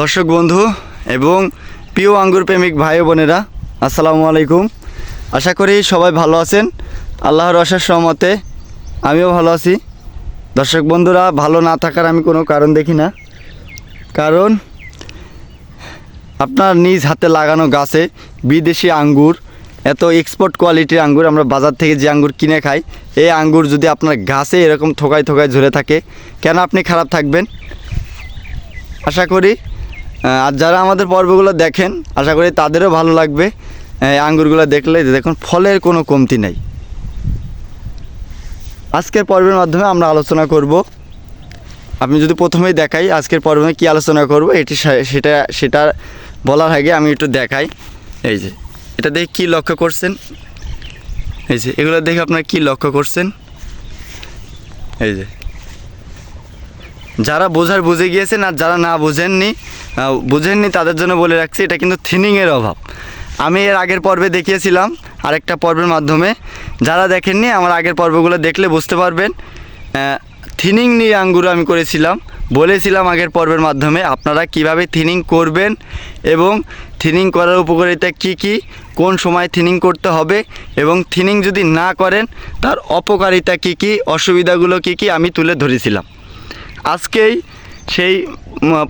দর্শক বন্ধু এবং প্রিয় আঙ্গুর প্রেমিক ভাই বোনেরা, আসসালামু আলাইকুম। আশা করি সবাই ভালো আছেন। আল্লাহর অশেষ সহমতে আমিও ভালো আছি। দর্শক বন্ধুরা, ভালো না থাকার আমি কোনো কারণ দেখি না। কারণ আপনার নিজ হাতে লাগানো গাছে বিদেশি আঙ্গুর, এত এক্সপোর্ট কোয়ালিটির আঙ্গুর, আমরা বাজার থেকে যে আঙ্গুর কিনে খাই, এই আঙ্গুর যদি আপনার গাছে এরকম থোকায় থোকায় ঝরে থাকে, কেন আপনি খারাপ থাকবেন? আশা করি আর যারা আমাদের পর্বগুলো দেখেন, আশা করি তাদেরও ভালো লাগবে। আঙ্গুরগুলো দেখলে দেখুন, ফলের কোনো কমতি নেই। আজকের পর্বের মাধ্যমে আমরা আলোচনা করব। আমি যদি প্রথমেই দেখাই আজকের পর্বে কি আলোচনা করব, এটি সেটা সেটা বলার আগে আমি একটু দেখাই। এই যে, এটা দেখে কি লক্ষ্য করছেন? এই যে, এগুলো দেখে আপনারা কি লক্ষ্য করছেন? এই যে, যারা বোঝার বুঝে গিয়েছেন আর যারা না বুঝেননি বুঝেননি, তাদের জন্য বলে রাখছি, এটা কিন্তু থিনিংয়ের অভাব। আমি এর আগের পর্বে দেখিয়েছিলাম, আরেকটা পর্বের মাধ্যমে। যারা দেখেননি, আমার আগের পর্বগুলো দেখলে বুঝতে পারবেন। থিনিং নিয়ে আঙ্গুর আমি করেছিলাম। বলেছিলাম আগের পর্বের মাধ্যমে, আপনারা কীভাবে থিনিং করবেন এবং থিনিং করার উপকারিতা কি কি, কোন সময় থিনিং করতে হবে এবং থিনিং যদি না করেন, তার অপকারিতা কি কি, অসুবিধাগুলো কি কি আমি তুলে ধরেছিলাম। আজকেই সেই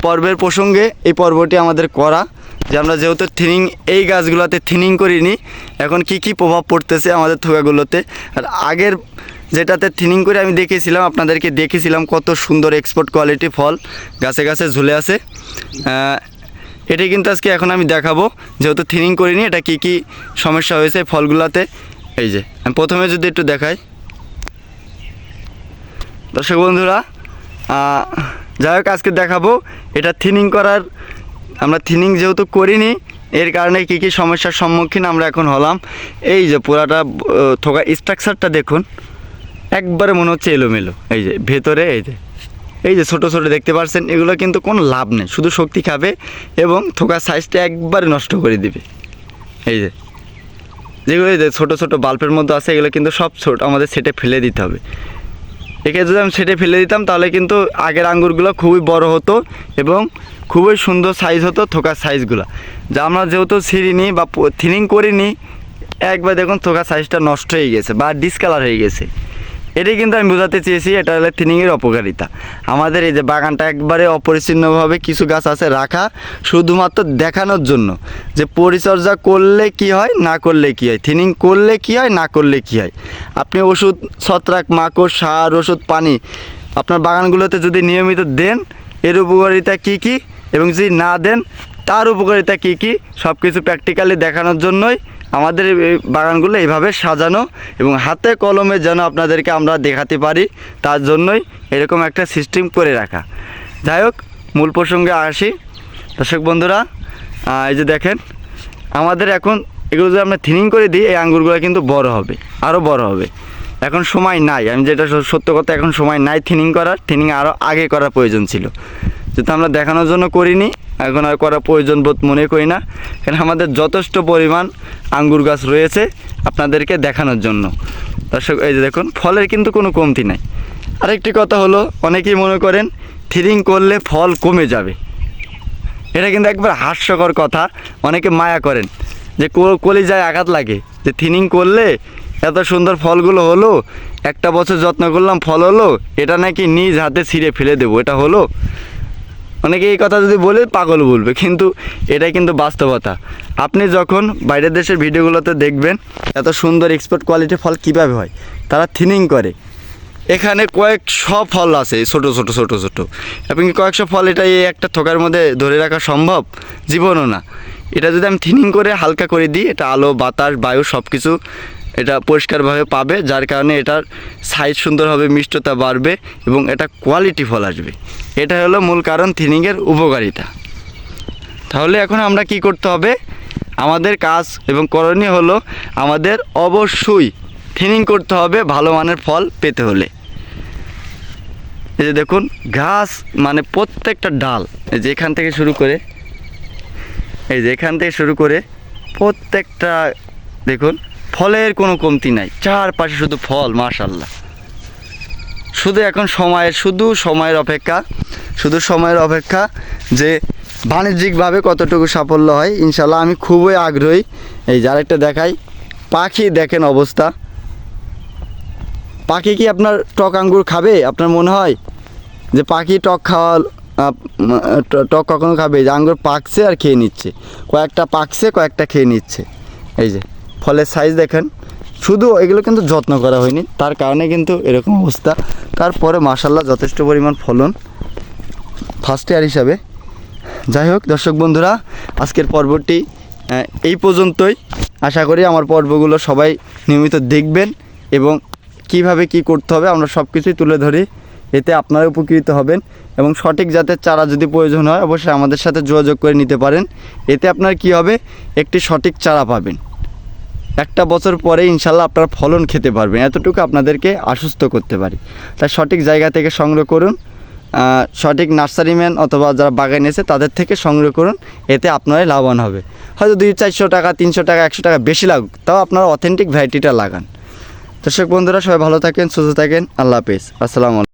পর্বের প্রসঙ্গে এই পর্বটি আমাদের করা, যে আমরা যেহেতু থিনিং, এই গাছগুলোতে থিনিং করিনি, এখন কি কি প্রভাব পড়তেছে আমাদের থোকাগুলোতে? আর আগের যেটাতে থিনিং করে আমি দেখেছিলাম আপনাদেরকে দেখেছিলাম কত সুন্দর এক্সপোর্ট কোয়ালিটি ফল গাছে গাছে ঝুলে আছে। এটি কিন্তু আজকে এখন আমি দেখাবো, যেহেতু থিনিং করিনি, এটা কি কি সমস্যা হয়েছে ফলগুলোতে? এই যে, আমি প্রথমে যদি একটু দেখাই। দর্শক বন্ধুরা যাই হোক, আজকে দেখাবো। এটা থিনিং করার, আমরা থিনিং যেহেতু করিনি, এর কারণে কী কী সমস্যার সম্মুখীন আমরা এখন হলাম। এই যে পুরাটা থোকা স্ট্রাকচারটা দেখুন, একবারে মনে হচ্ছে এলোমেলো। এই যে, ভেতরে, এই যে এই যে ছোটো ছোটো দেখতে পাচ্ছেন, এগুলো কিন্তু কোনো লাভ নেই, শুধু শক্তি খাবে এবং থোকার সাইজটা একবারে নষ্ট করে দিবে। এই যে, যেগুলো ছোটো ছোটো বাল্বের মধ্যে আছে, এগুলো কিন্তু সব ছোট, আমাদের সেটে ফেলে দিতে হবে। একে যদি আমি সেটে ফেলে দিতাম, তাহলে কিন্তু আগের আঙ্গুরগুলো খুবই বড় হতো এবং খুবই সুন্দর সাইজ হতো থোকার সাইজগুলো যা আমরা যেহেতু ছিঁড়িনি বা থিনিং করিনি, একবার দেখুন থোকার সাইজটা নষ্ট হয়ে গেছে বা ডিসকালার হয়ে গেছে। এটাই কিন্তু আমি বোঝাতে চেয়েছি, এটা হলো থিনিংয়ের অপকারিতা। আমাদের এই যে বাগানটা একবারে অপরিচ্ছিন্নভাবে কিছু গাছ আছে রাখা, শুধুমাত্র দেখানোর জন্য। যে পরিচর্যা করলে কি হয়, না করলে কি হয়? থিনিং করলে কি হয়, না করলে কি হয়? আপনি ওষুধ, ছত্রাক, মাকড়, সার, ওষুধ, পানি আপনার বাগানগুলোতে যদি নিয়মিত দেন, এর উপকারিতা কি কি? এবং যদি না দেন, তার উপকারিতা কি কি? সব কিছু প্র্যাকটিক্যালি দেখানোর জন্যই আমাদের বাগানগুলো এইভাবে সাজানো এবং হাতে কলমে যেন আপনাদেরকে আমরা দেখাতে পারি, তার জন্যই এরকম একটা সিস্টেম করে রাখা। যাই হোক, মূল প্রসঙ্গে আসি। দর্শক বন্ধুরা এই যে দেখেন, আমাদের এখন এগুলো যদি আমরা থিনিং করে দিই, এই আঙ্গুরগুলো কিন্তু বড় হবে আরও বড় হবে। এখন সময় নাই, আমি যেটা সত্য কথা, এখন সময় নাই থিনিং করার থিনিং আরও আগে করার প্রয়োজন ছিল। যেহেতু আমরা দেখানোর জন্য করিনি এখন আর করা প্রয়োজন বোধ মনে করি না। কারণ আমাদের যথেষ্ট পরিমাণ আঙ্গুর গাছ রয়েছে আপনাদেরকে দেখানোর জন্য। দর্শক, এই যে দেখুন, ফলের কিন্তু কোনো কমতি নাই। আরেকটি কথা হলো, অনেকেই মনে করেন থিনিং করলে ফল কমে যাবে। এটা কিন্তু একবার হাস্যকর কথা। অনেকে মায়া করেন যে কো- কলিজায় আঘাত লাগে। যে থিনিং করলে এত সুন্দর ফলগুলো হলো, একটা বছর যত্ন করলাম, ফল হলো, এটা নাকি নিজ হাতে ছিঁড়ে ফেলে দেবো, এটা হলো। অনেকে এই কথা যদি বলে পাগল বলবে, কিন্তু এটাই কিন্তু বাস্তবতা। আপনি যখন বাইরের দেশের ভিডিওগুলোতে দেখবেন এত সুন্দর এক্সপোর্ট কোয়ালিটি ফল কীভাবে হয়, তারা থিনিং করে। এখানে কয়েকশো ফল আছে ছোট ছোট ছোট ছোট। এবং কয়েকশো ফল এটা এই একটা থোকার মধ্যে ধরে রাখা সম্ভব? জীবনও না। এটা যদি আমি থিনিং করে হালকা করে দিই, এটা আলো, বাতাস, বায়ু সব কিছু এটা পরিষ্কারভাবে পাবে, যার কারণে এটার সাইজ সুন্দর হবে মিষ্টতা বাড়বে এবং এটা কোয়ালিটি ফল আসবে। এটা হলো মূল কারণ থিনিংয়ের উপকারিতা। তাহলে এখন আমরা কি করতে হবে? আমাদের কাজ এবং করণীয় হলো আমাদের অবশ্যই থিনিং করতে হবে ভালো মানের ফল পেতে হলে। এই যে দেখুন, ঘাস মানে প্রত্যেকটা ডাল, এই যে এখান থেকে শুরু করে, এই যে এখান থেকে শুরু করে প্রত্যেকটা, দেখুন ফলের কোনো কমতি নাই। চারপাশে শুধু ফল মাশাল্লাহ শুধু এখন সময়ের, শুধু সময়ের অপেক্ষা, শুধু সময়ের অপেক্ষা যে বাণিজ্যিকভাবে কতটুকু সাফল্য হয় ইনশাল্লাহ আমি খুবই আগ্রহী। এই যে আরেকটা দেখাই, পাখি দেখেন অবস্থা। পাখি কি আপনার টক আঙ্গুর খাবে? আপনার মনে হয় যে পাখি টক খাওয়া টক কখনো খাবে? যে আঙ্গুর পাকছে আর খেয়ে নিচ্ছে। কয়েকটা পাকছে, কয়েকটা খেয়ে নিচ্ছে। এই যে ফলের সাইজ দেখেন, শুধু এগুলো কিন্তু যত্ন করা হয়নি, তার কারণে কিন্তু এরকম অবস্থা। তারপরে মাসাল্লাহ যথেষ্ট পরিমাণ ফলন ফার্স্ট ইয়ার হিসাবে। যাই হোক, দর্শক বন্ধুরা, আজকের পর্বটি এই পর্যন্তই। আশা করি আমার পর্বগুলো সবাই নিয়মিত দেখবেন এবং কীভাবে কি করতে হবে আমরা সব কিছুই তুলে ধরি। এতে আপনারা উপকৃত হবেন এবং সঠিক জাতের চারা যদি প্রয়োজন হয়, অবশ্যই আমাদের সাথে যোগাযোগ করে নিতে পারেন। এতে আপনার কি হবে? একটি সঠিক চারা পাবেন। একটা বছর পরে ইনশাল্লাহ আপনার ফলন খেতে পারবেন। এতটুকু আপনাদেরকে আশ্বস্ত করতে পারি। তাই সঠিক জায়গা থেকে সংগ্রহ করুন। সঠিক নার্সারিম্যান অথবা যারা বাগান এসে তাদের থেকে সংগ্রহ করুন। এতে আপনারাই লাভবান হবে। হয়তো দুই, চারশো টাকা, তিনশো টাকা, একশো টাকা বেশি লাগুক, তাও আপনারা অথেন্টিক ভ্যারাইটিটা লাগান। দর্শক বন্ধুরা, সবাই ভালো থাকেন, সুস্থ থাকেন। আল্লাহ হাফেজ। আসসালামু